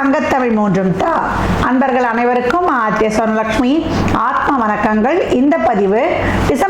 தங்கத்தமிழ் மூன்றும் தா. அன்பர்கள் அனைவருக்கும் ஆத்திய சொர்ணலட்சுமி ஆத்ம வணக்கங்கள். இந்த பதிவு டிசம்பர்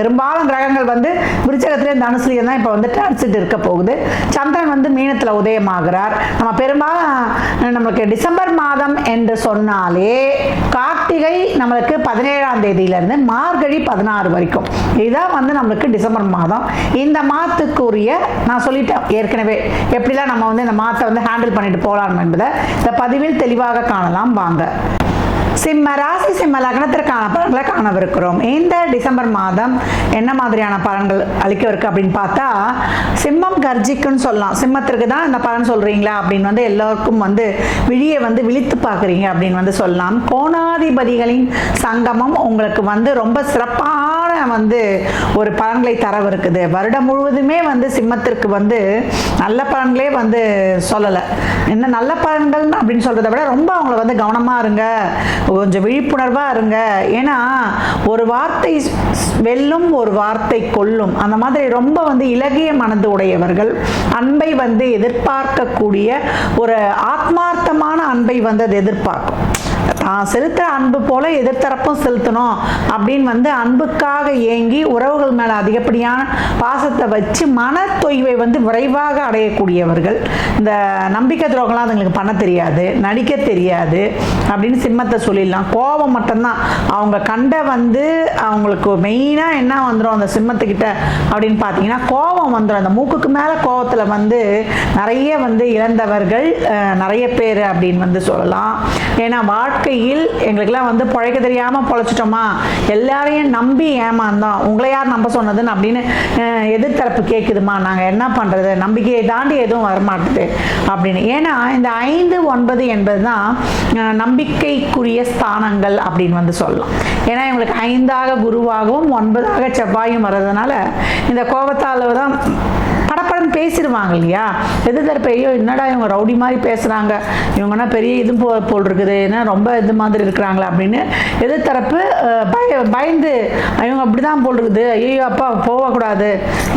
பெரும்பாலும் கிரகங்கள் வந்து விருச்சகத்திலே தனுசுலையும் தான் இப்போ வந்து டிரான்சிட் இருக்க போகுது. சந்திரன் வந்து மீனத்தில் உதயமாகிறார். நம்ம பெரும்பாலும் நம்மளுக்கு டிசம்பர் மாதம் என்று சொன்னாலே கார்த்திகை நம்மளுக்கு பதினேழாம் தேதியிலேருந்து மார்கழி பதினாறு வரைக்கும். இதுதான் வந்து நம்மளுக்கு டிசம்பர் மாதம். இந்த மாதத்துக்குரிய நான் சொல்லிட்டேன் ஏற்கனவே எப்படிலாம் நம்ம வந்து இந்த மாதத்தை வந்து ஹேண்டில் பண்ணிட்டு போகலாம் என்பதை இந்த பதிவில் தெளிவாக காணலாம். வாங்க. சிம்ம ராசி சிம்ம லக்னத்திற்கான பலன்களை காணவிருக்கிறோம். இந்த டிசம்பர் மாதம் என்ன மாதிரியான பலன்கள் அளிக்கவிருக்கு அப்படின்னு பார்த்தா சிம்மம் கர்ஜிக்குன்னு சொல்லலாம். சிம்மத்திற்கு தான் இந்த பலன் சொல்றீங்களா அப்படின்னு வந்து எல்லோருக்கும் வந்து விழியை வந்து விழித்து பார்க்குறீங்க அப்படின்னு வந்து சொல்லலாம். கோணாதிபதிகளின் சங்கமம் உங்களுக்கு வந்து ரொம்ப சிறப்பான வந்து ஒரு பலன்களை தரவிருக்குது வருடம் முழுவதுமே வந்து சிம்மத்திற்கு வந்து நல்ல பலன்களே வந்து சொல்லலை. என்ன நல்ல பலன்கள் அப்படின்னு சொல்றதை விட ரொம்ப அவங்கள வந்து கவனமாக இருங்க. கொஞ்சம் விழிப்புணர்வாக இருங்க. ஏன்னா ஒரு வார்த்தை வெல்லும் ஒரு வார்த்தை கொல்லும். அந்த மாதிரி ரொம்ப வந்து இலகிய மனது உடையவர்கள் அன்பை வந்து எதிர்பார்க்கக்கூடிய ஒரு ஆத்மார்த்தமான அன்பை வந்து அது எதிர்பார்க்கும். தான் செலுத்துற அன்பு போல எதிர்த்தரப்பும் செலுத்தணும் அப்படின்னு வந்து அன்புக்காக ஏங்கி உறவுகள் மேல அதிகப்படியான பாசத்தை வச்சு மன தொய்வை வந்து விரைவாக அடையக்கூடியவர்கள். இந்த நம்பிக்கை துரோகம்லாம் அதுங்களுக்கு பண்ண தெரியாது நடிக்க தெரியாது அப்படின்னு சிம்மத்தை சொல்லிடலாம். கோபம் மட்டும்தான். அவங்க கண்ட வந்து அவங்களுக்கு மெயினாக என்ன வந்துடும் அந்த சிம்மத்துக்கிட்ட அப்படின்னு பார்த்தீங்கன்னா கோபம் வந்துடும் அந்த மூக்குக்கு மேலே கோபத்தில் வந்து நிறைய வந்து இழந்தவர்கள் நிறைய பேர் அப்படின்னு வந்து சொல்லலாம். ஏன்னா வாழ்க்கையில் எங்களுக்கெல்லாம் வந்து பிழைக்க தெரியாமல் பொழைச்சிட்டோமா? எல்லாரையும் நம்பி ஏமாந்தோம். உங்களை யார் நம்ப சொன்னதுன்னு அப்படின்னு எதிர்த்தரப்பு கேட்குதுமா நாங்கள் என்ன பண்ணுறது நம்பிக்கையை தாண்டி எதுவும் வரமாட்டுது அப்படின்னு. ஏன்னா இந்த ஐந்து ஒன்பது என்பது தான் நம்பிக்கைக்குரிய ஸ்தானங்கள் அப்படின்னு வந்து சொல்லலாம். ஏன்னா இவங்களுக்கு ஐந்தாக குருவாகவும் ஒன்பதாக செவ்வாயும் வர்றதுனால இந்த கோபத்தால் தான் எல்லாரும் பேசிடுவாங்க இல்லையா? எதிர்த்தரப்பு ஐயோ என்னடா இவங்க ரவுடி மாதிரி பேசுகிறாங்க இவங்கன்னா பெரிய இது போ போல் இருக்குது என்ன ரொம்ப இது மாதிரி இருக்கிறாங்களா அப்படின்னு எதிர்த்தரப்பு பய பயந்து இவங்க அப்படி தான் போல் இருக்குது ஐயோ அப்பா போகக்கூடாது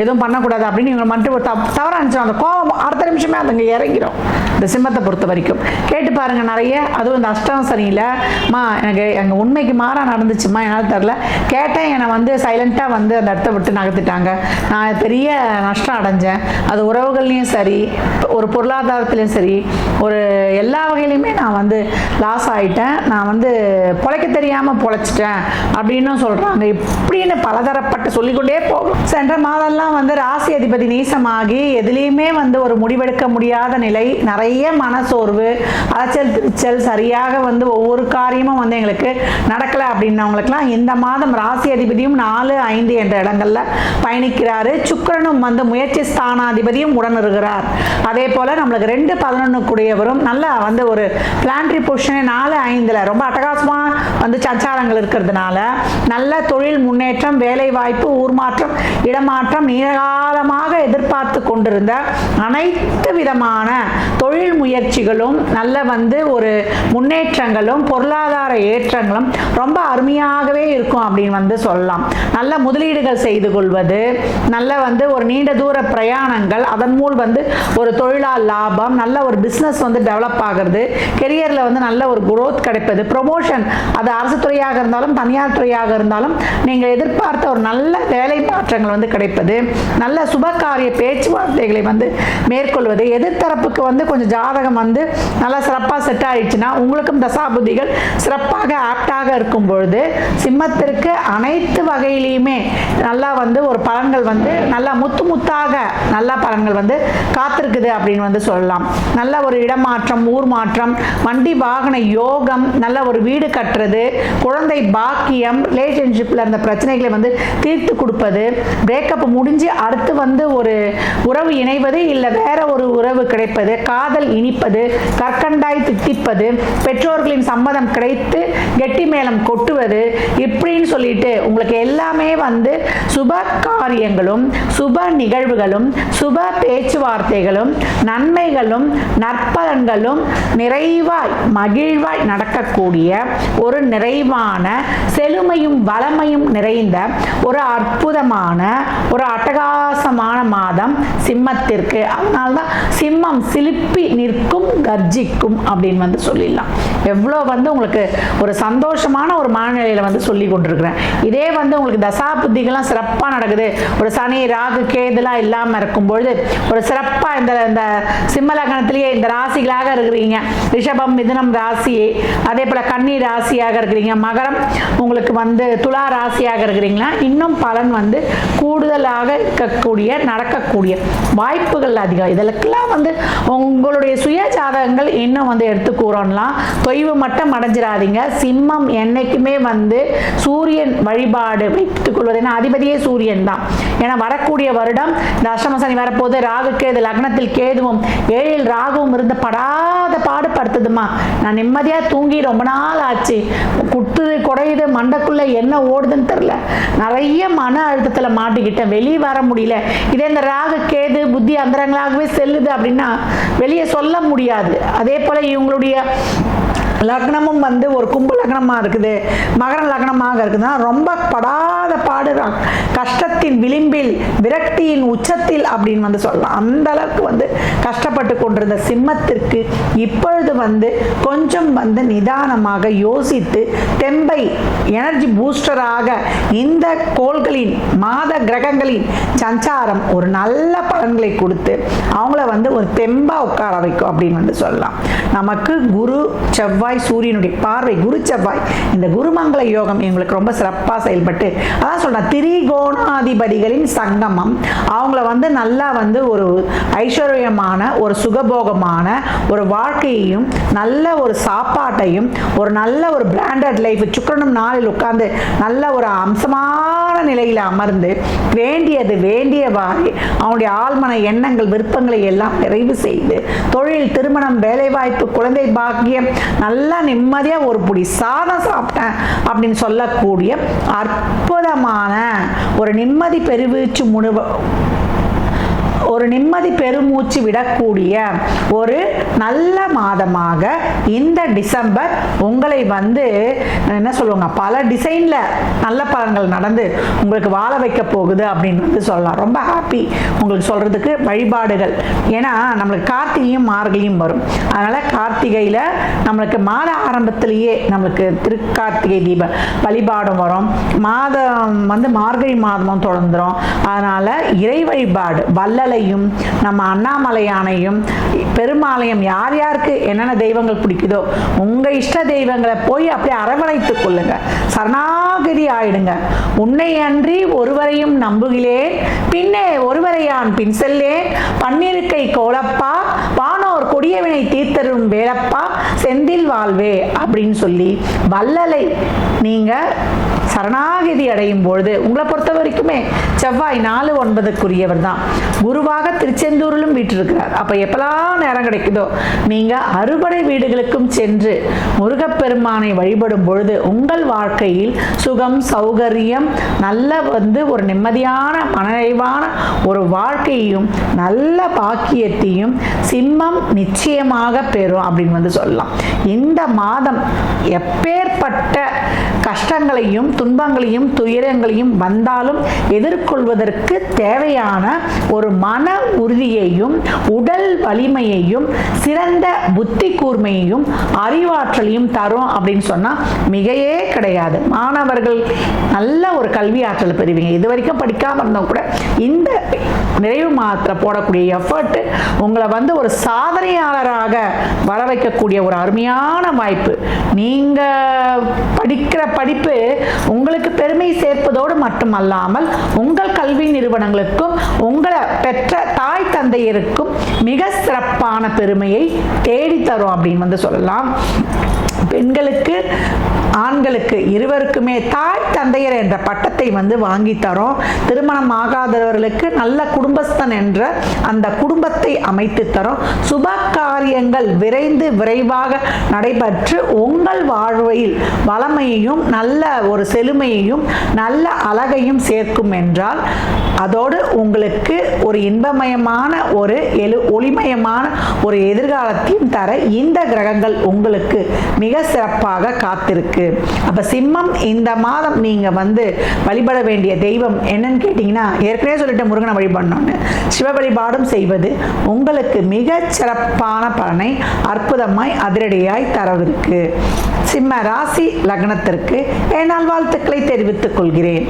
எதுவும் பண்ணக்கூடாது அப்படின்னு இவங்க மட்டும் ஒரு தப் தவறாக அந்த கோபம் அடுத்த நிமிஷமே அதுங்க இறங்கிடும் இந்த சிம்மத்தை பொறுத்த வரைக்கும். கேட்டு பாருங்க நிறைய. அதுவும் இந்த அஷ்டம் சரியில்லை மா எனக்கு எங்கள் உண்மைக்கு மாறாக நடந்துச்சுமா என்னால் தெரில. கேட்டேன் என்னை வந்து சைலண்ட்டாக வந்து அந்த இடத்த விட்டு நகர்த்திட்டாங்க. நான் பெரிய நஷ்டம் அடைஞ்சேன். அது உறவுகள்லையும் சரி ஒரு பொருளாதாரத்துலேயும் சரி ஒரு எல்லா வகையிலையுமே நான் வந்து லாஸ் ஆயிட்டேன். நான் வந்து பொழைக்க தெரியாமல் பொழைச்சிட்டேன் அப்படின்னு சொல்கிறாங்க இப்படின்னு பலதரப்பட்ட சொல்லிக்கொண்டே போகும். சென்ற மாதம்லாம் வந்து ராசி அதிபதி நீசமாகி எதுலேயுமே வந்து ஒரு முடிவெடுக்க முடியாத நிலை நிறைய மனசோர்வு அலைச்சல் திருச்சல் சரியாக வந்து ஒவ்வொரு காரியமும் வந்து எங்களுக்கு நடக்கலை அப்படின்னவங்களுக்குலாம் இந்த மாதம் ராசி அதிபதியும் நாலு ஐந்து என்ற இடங்கள்ல பயணிக்கிறாரு. சுக்கிரனும் வந்து முயற்சி ஸ்தானாதிபதியும் உடன் இருக்கிறார் அதே போல நம்மளுக்கு ரெண்டு பதினொன்று கூடியவரும் நல்லா வந்து ஒரு பிளான்ட்ரி பொசிஷனே நாலு ஐந்துல ரொம்ப அட்டகாசமா வந்து சஞ்சாரங்கள் இருக்கிறதுனால நல்ல தொழில் முன்னேற்றம் வேலை வாய்ப்பு ஊர் மாற்றம் இடமாற்றம் நீண்டகாலமாக எதிர்பார்த்து கொண்டிருந்த அனைத்து விதமான தொழில் முயற்சிகளும் நல்ல வந்து ஒரு முன்னேற்றங்களும் பொருளாதார ஏற்றங்களும் ரொம்ப அருமையாகவே இருக்கும் அப்படின்னு வந்து சொல்லலாம். நல்ல முதலீடுகள் செய்து கொள்வது நல்ல வந்து ஒரு நீண்ட தூர பிரயாணம் வாகனங்கள் அதன் மூலம் வந்து ஒரு தொழிலால் லாபம் நல்ல ஒரு பிஸ்னஸ் வந்து டெவலப் ஆகிறது கெரியரில் வந்து நல்ல ஒரு குரோத் கிடைப்பது ப்ரொமோஷன் அது அரசு துறையாக இருந்தாலும் தனியார் துறையாக இருந்தாலும் நீங்கள் எதிர்பார்த்த ஒரு நல்ல வேலை மாற்றங்கள் வந்து கிடைப்பது நல்ல சுபகாரிய பேச்சுவார்த்தைகளை வந்து மேற்கொள்வது எதிர்த்தரப்புக்கு வந்து கொஞ்சம் ஜாதகம் வந்து நல்லா சிறப்பாக செட் ஆயிடுச்சுன்னா உங்களுக்கும் தசாபுதிகள் சிறப்பாக ஆப்டாக இருக்கும் பொழுது சிம்மத்திற்கு அனைத்து வகையிலையுமே நல்லா வந்து ஒரு பலன்கள் வந்து நல்லா முத்து முத்தாக நல்ல நல்ல பலன்கள் வந்து காத்திருக்குது அப்படின்னு வந்து சொல்லலாம். நல்ல ஒரு இடமாற்றம் ஊர் மாற்றம் வண்டி வாகன யோகம் நல்ல ஒரு வீடு கட்டுறது குழந்தை பாக்கியம் ரிலேஷன்ஷிப்பில் இருந்த பிரச்சனைகளை வந்து தீர்த்து கொடுப்பது பிரேக்கப் முடிஞ்சு அடுத்து வந்து ஒரு உறவு இணைவது இல்லை வேற ஒரு உறவு கிடைப்பது காதல் இனிப்பது கற்கண்டாய் திட்டிப்பது பெற்றோர்களின் சம்மதம் கிடைத்து கெட்டி மேளம் கொட்டுவது இப்படின்னு சொல்லிட்டு உங்களுக்கு எல்லாமே வந்து சுப காரியங்களும் சுப நிகழ்வுகளும் சுப பேச்சுவார்த்தைகளும் நன்மைகளும் நற்பலன்களும் நிறைவாய் மகிழ்வாய் நடக்கக்கூடிய ஒரு நிறைவான செழுமையும் வளமையும் நிறைந்த ஒரு அற்புதமான ஒரு அட்டகாசமான மாதம் சிம்மத்திற்கு. அதனால்தான் சிம்மம் சிலிப்பி நிற்கும் கர்ஜிக்கும் அப்படின்னு வந்து சொல்லிடலாம். எவ்வளோ வந்து உங்களுக்கு ஒரு சந்தோஷமான ஒரு மனநிலையில் வந்து சொல்லி கொண்டிருக்கிறேன். இதே வந்து உங்களுக்கு தசா புத்திகள்லாம் சிறப்பாக நடக்குது. ஒரு சனி ராகு கேதுலாம் இல்லாமல் இருக்கும்பொழுது ஒரு சிறப்பாக இந்த இந்த சிம்ம லக்னத்திலேயே இந்த ராசிகளாக இருக்கிறீங்க. ரிஷபம் மிதுனம் ராசி அதே போல் கன்னி ராசியாக இருக்கிறீங்க. மகரம் உங்களுக்கு வந்து துலா ராசியாக இருக்கிறீங்களா? இன்னும் பலன் வந்து கூடுதலாக இருக்கக்கூடிய நடக்கக்கூடிய வாய்ப்புகள் அதிகம். இதற்கெல்லாம் வந்து உங்களுடைய சுய ஜாதகங்கள் இன்னும் வந்து எடுத்து தொய்வு மட்டும் அடைஞ்சிடாதீங்க சிம்மம் என்னைக்குமே வந்து சூரியன் வழிபாடு வைத்துக் கொள்வது. ஏன்னா அதிபதியே சூரியன் தான். ஏன்னா வரக்கூடிய வருடம் இந்த அஷ்டம சனி வரப்போது ராகு கேது லக்னத்தில் கேதுவும் ஏழில் ராகுவும் இருந்து படாத பாடுபடுத்துதுமா நான் நிம்மதியாக தூங்கி ரொம்ப நாள் ஆச்சு. குத்துது குடையுது மண்டக்குள்ளே என்ன ஓடுதுன்னு தெரில நிறைய மன அழுத்தத்தில் மாட்டிக்கிட்டேன். வெளியே வர முடியல. இதே இந்த ராகு கேது புத்தி அந்தரங்களாகவே செல்லுது அப்படின்னா வெளியே சொல்ல முடியாது. அதே போல் இவங்களுடைய லக்னமும் வந்து ஒரு கும்ப லக்னமாக இருக்குது. மகர லக்னமாக இருக்குதுன்னா ரொம்ப படாத பாடுறான். கஷ்டத்தின் விளிம்பில் விரக்தியின் உச்சத்தில் அப்படின்னு வந்து சொல்லலாம் அந்த அளவுக்கு வந்து கஷ்டப்பட்டு கொண்டிருந்த சிம்மத்திற்கு இப்பொழுது வந்து கொஞ்சம் வந்து நிதானமாக யோசித்து தெம்பை எனர்ஜி பூஸ்டராக இந்த கோள்களின் மாத கிரகங்களின் சஞ்சாரம் ஒரு நல்ல பலன்களை கொடுத்து அவங்கள வந்து ஒரு தெம்பா உட்கார வைக்கும் அப்படின்னு வந்து சொல்லலாம். நமக்கு குரு செவ்வாய் சூரியனுடைய பார்வை குரு செவ்வாய் இந்த குருமங்கள யோகம் எங்களுக்கு ரொம்ப சிறப்பாக செயல்பட்டு அதான் சொல்ல சொல்றேன் திரிகோணாதிபதிகளின் சங்கமம் அவங்கள வந்து நல்லா வந்து ஒரு ஐஸ்வர்யமான ஒரு சுகபோகமான ஒரு வாழ்க்கையையும் நல்ல ஒரு சாப்பாட்டையும் ஒரு நல்ல ஒரு பிராண்டட் லைஃப் சுக்கரனும் நாளில் உட்கார்ந்து நல்ல ஒரு அம்சமான நிலையில் அமர்ந்து வேண்டியது வேண்டியவாறு அவனுடைய ஆழ்மன எண்ணங்கள் விருப்பங்களை எல்லாம் நிறைவு செய்து தொழில் திருமணம் வேலைவாய்ப்பு குழந்தை பாக்கியம் நல்லா நிம்மதியாக ஒரு புடி சாதம் சாப்பிட்டேன் அப்படின்னு சொல்லக்கூடிய அற்புதமான ஒரு நிம்மதி பெருவீச்சு முனு ஒரு நிம்மதி பெருமூச்சு விடக்கூடிய ஒரு நல்ல மாதமாக இந்த டிசம்பர் உங்களை வந்து என்ன சொல்லுவாங்க பல டிசைனில் நல்ல பலன்கள் நடந்து உங்களுக்கு வாழ வைக்க போகுது அப்படின்னு வந்து சொல்லலாம். ரொம்ப ஹாப்பி உங்களுக்கு சொல்கிறதுக்கு வழிபாடுகள். ஏன்னா நம்மளுக்கு கார்த்திகையும் மார்கழியும் வரும். அதனால் கார்த்திகையில் நம்மளுக்கு மாத ஆரம்பத்திலேயே நம்மளுக்கு திருக்கார்த்திகை தீப வழிபாடும் வரும். மாதம் வந்து மார்கழி மாதமும் தொடர்ந்துடும் அதனால் இறை வழிபாடு வள்ளலையும் நம்ம அண்ணாமலையானையும் பெருமாளையும் யார் யாருக்கு என்னென்ன தெய்வங்கள் பிடிக்குதோ உங்கள் இஷ்ட தெய்வங்களை போய் அப்படியே அரவணைத்துக் கொள்ளுங்க. சரணாகதி ஆயிடுங்க. உன்னை அன்றி ஒருவரையும் நம்புகிறேன். பின்னே ஒருவரையான் பின் செல்லேன். பன்னிருக்கை கோலப்பா வானோர் கொடியவினை தீர்த்தரும் வேலப்பா செந்தில் வாழ்வே அப்படின்னு சொல்லி வல்லலை நீங்க சரணாகிதி அடையும் பொழுது உங்களை பொறுத்த வரைக்குமே செவ்வாய் நாலு ஒன்பதுக்குரியவர் தான். குருவாக திருச்செந்தூரிலும் வீட்டிருக்கிறார் அப்போ எப்பெல்லாம் நேரம் கிடைக்குதோ நீங்கள் அறுபடை வீடுகளுக்கும் சென்று முருகப்பெருமானை வழிபடும் பொழுது உங்கள் வாழ்க்கையில் சுகம் சௌகரியம் நல்ல வந்து ஒரு நிம்மதியான மனநிறைவான ஒரு வாழ்க்கையையும் நல்ல பாக்கியத்தையும் சிம்மம் நிச்சயமாக பெறும் அப்படின்னு வந்து சொல்லலாம். இந்த மாதம் எப்பேற்பட்ட கஷ்டங்களையும் துன்பங்களையும் துயரங்களையும் வந்தாலும் எதிர்கொள்வதற்கு தேவையான ஒரு மன உறுதியையும் உடல் வலிமையையும் சிறந்த புத்தி கூர்மையையும் அறிவாற்றலையும் தரும் அப்படின்னு சொன்னால் மிகையே கிடையாது. மாணவர்கள் நல்ல ஒரு கல்வி ஆற்றல் பெறுவீங்க. இது வரைக்கும் படிக்காமல் இருந்தவங்க கூட இந்த நிறைவு மாதத்தில் போடக்கூடிய எஃபர்ட் உங்களை வந்து ஒரு சாதனையாளராக வர வைக்கக்கூடிய ஒரு அருமையான வாய்ப்பு. நீங்கள் படிக்கிற படிப்பு உங்களுக்கு பெருமை சேர்ப்பதோடு மட்டுமல்லாமல் உங்கள் கல்வி நிறுவனங்களுக்கும் உங்களை பெற்ற தாய் தந்தையருக்கும் மிக சிறப்பான பெருமையை தேடித்தரும் அப்படின்னு வந்து சொல்லலாம். பெண்களுக்கு ஆண்களுக்கு இருவருக்குமே தாய் தந்தையர் என்ற பட்டத்தை வந்து வாங்கி தரோம். திருமணம் ஆகாதவர்களுக்கு நல்ல குடும்பஸ்தன் என்ற அந்த குடும்பத்தை அமைத்து தரோம். சுப காரியங்கள் விரைந்து விரைவாக நடைபெற்று உங்கள் வாழ்வையில் வளமையையும் நல்ல ஒரு செழுமையையும் நல்ல அழகையும் சேர்க்கும் என்றால் அதோடு உங்களுக்கு ஒரு இன்பமயமான ஒரு எழு ஒளிமயமான ஒரு எதிர்காலத்தையும் தர இந்த கிரகங்கள் உங்களுக்கு மிக சிறப்பாக காத்திருக்கு. அப்ப சிம்மம் இந்த மாதம் நீங்க வந்து வழிபட வேண்டிய தெய்வம் என்னன்னு கேட்டீங்கன்னா ஏற்கனவே சொல்லிட்ட முருகனை வழிபடணும்னு. சிவ வழிபாடும் செய்வது உங்களுக்கு மிக சிறப்பான பலனை அற்புதமாய் அதிரடியாய் தரவிருக்கு. சிம்ம ராசி லக்னத்திற்கு என்னால் வாழ்த்துக்களை தெரிவித்துக் கொள்கிறேன்.